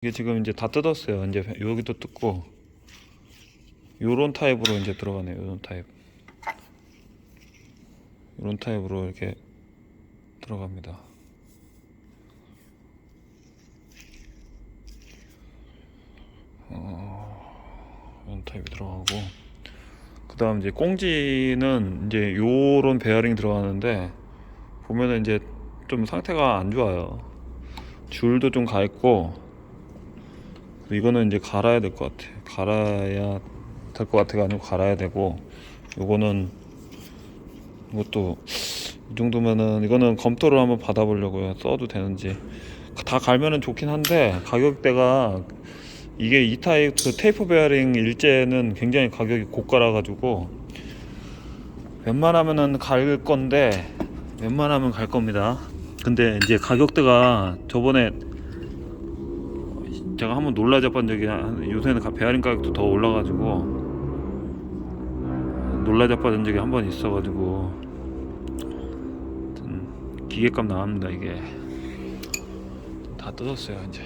이게 지금 이제 다 뜯었어요. 이제 여기도 뜯고 요런 타입으로 이제 들어가네요. 요런 타입. 요런 타입으로 이렇게 들어갑니다. 어, 이런 타입이 들어가고 그 다음 이제 꽁지는 이제 요런 베어링 들어가는데 보면은 이제 좀 상태가 안 좋아요. 줄도 좀 가 있고 이거는 이제 갈아야 될 것 같아. 갈아야 될 것 같아가 아니고 갈아야 되고 요거는 이것도 이 정도면은 이거는 검토를 한번 받아보려고요. 써도 되는지 다 갈면은 좋긴 한데 가격대가 이게 이 타입 그 테이프 베어링 일제는 굉장히 가격이 고가라 가지고 웬만하면은 갈 건데 웬만하면 갈 겁니다. 근데 이제 가격대가 저번에 제가 한번 놀라 잡은 적이 한- 요새는 가- 베어링 가격도 더 올라가지고 놀라 잡은 적이 한 번 있어가지고 기계값 나왔습니다 이게. 다 뜯었어요 이제